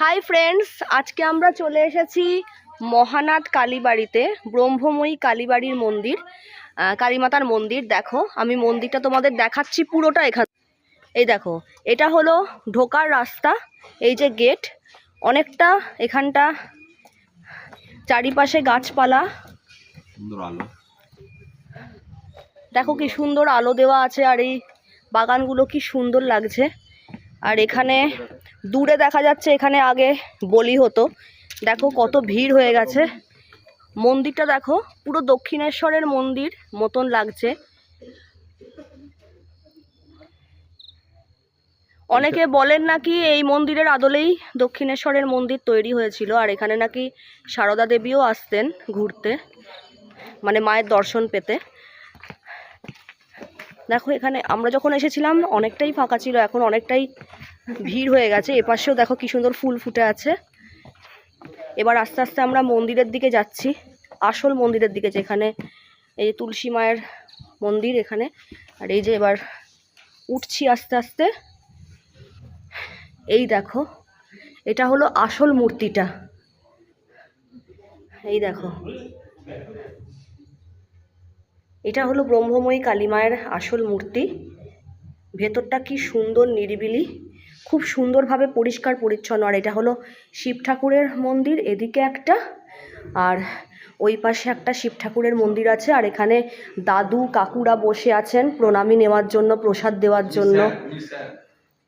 Hi friends আজকে আমরা চলে এসেছি মহানাথ কালীবাড়িতে ব্রহ্মময়ী কালীবাড়ির মন্দির কালীমাতার মন্দির। দেখো আমি মন্দিরটা তোমাদের দেখাচ্ছি পুরোটা এখান এই দেখো এটা হলো ঢোকার রাস্তা এই যে গেট অনেকটা এখানটা চারিপাশে গাছপালা। দেখো কি সুন্দর আলো দেওয়া আছে আর এই বাগানগুলো কি সুন্দর লাগছে। আর এখানে দূরে দেখা যাচ্ছে, এখানে আগে বলি হতো। দেখো কত ভিড় হয়ে গেছে। মন্দিরটা দেখো, পুরো দক্ষিণেশ্বরের মন্দির মতন লাগছে। অনেকে বলেন নাকি এই মন্দিরের আদলেই দক্ষিণেশ্বরের মন্দির তৈরি হয়েছিল, আর এখানে নাকি সারদা দেবীও আসতেন ঘুরতে মানে মায়ের দর্শন পেতে। দেখো, এখানে আমরা যখন এসেছিলাম, অনেকটাই ফাঁকা ছিল, এখন অনেকটাই ভিড় হয়ে গেছে। এপাশেও দেখো কি সুন্দর ফুল ফুটে আছে। এবার আস্তে আস্তে আমরা মন্দিরের দিকে যাচ্ছি, আসল মন্দিরের দিকে, যেখানে এই যে তুলসী মায়ের মন্দির এখানে। আর এই যে এবার উঠছি আস্তে আস্তে। এই দেখো, এটা হলো আসল মূর্তিটা। এই দেখো এটা হলো ব্রহ্মময়ী কালী মায়ের আসল মূর্তি। ভেতরটা কি সুন্দর নিরিবিলি খুব সুন্দরভাবে পরিষ্কার পরিচ্ছন্ন। আর এটা হলো শিব ঠাকুরের মন্দির এদিকে একটা আর ওই পাশে একটা শিব ঠাকুরের মন্দির আছে। আর এখানে দাদু কাকুরা বসে আছেন প্রণামী নেওয়ার জন্য প্রসাদ দেওয়ার জন্য।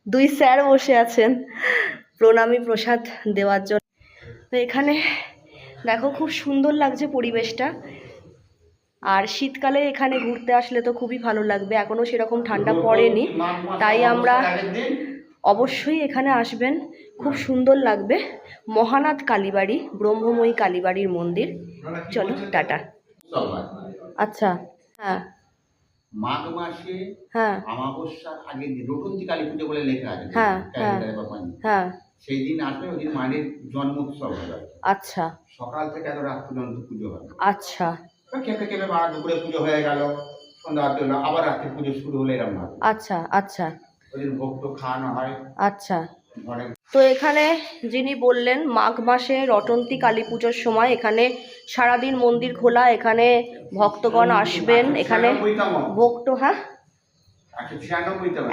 দুই স্যার বসে আছেন প্রণামী প্রসাদ দেওয়ার জন্য। তো এখানে দেখো খুব সুন্দর লাগছে পরিবেশটা। আর শীতকালে এখানে ঘুরতে আসলে তো খুবই ভালো লাগবে এখনও সেরকম ঠান্ডা পড়েনি। তাই আমরা অবশ্যই এখানে আসবেন খুব সুন্দর লাগবে। মহানাথ কালীবাড়ি ব্রহ্মময়ী কালীবাড়ির মন্দির। চলো টাটা। আচ্ছা হ্যাঁ। মাঘ মাসে হ্যাঁ। অমাবস্যার আগের দিন রটন্তী কালী পুজো বলে লেখা আছে হ্যাঁ। হ্যাঁ। সেই দিন আসবে ওই দিন মায়ের জন্মোৎসব হবে। আচ্ছা। সকাল থেকে এত রাত পর্যন্ত পুজো হবে। আচ্ছা। দুপুরে পুজো হয়ে গেল। সন্ধ্যা আরতি হলো আবার রাত্রে পুজো শুরু হলে এরকম আচ্ছা আচ্ছা। ওই দিন ভোগ তো খাওয়ানো হয়। আচ্ছা। তো এখানে যিনি বললেন মাঘ মাসে রটন্তী কালী পুজোর সময় এখানে সারাদিন মন্দির খোলা এখানে ভক্তগণ আসবেন এখানে ভক্ত হ্যাঁ?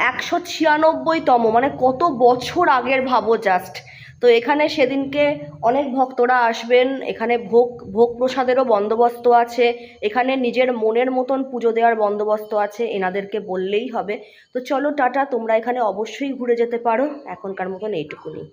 একশো ছিয়ানব্বইতম। মানে কত বছর আগের ভাবো জাস্ট তো এখানে সেদিনকে অনেক ভক্তরা আসবেন, এখানে ভোগ ভোগ প্রসাদেরও বন্দোবস্ত আছে, এখানে নিজের মনের মতন পুজো দেওয়ার বন্দোবস্ত আছে, এনাদেরকে বললেই হবে। তো চলো টাটা, তোমরা এখানে অবশ্যই ঘুরে যেতে পারো, এখনকার মতন এইটুকুনি।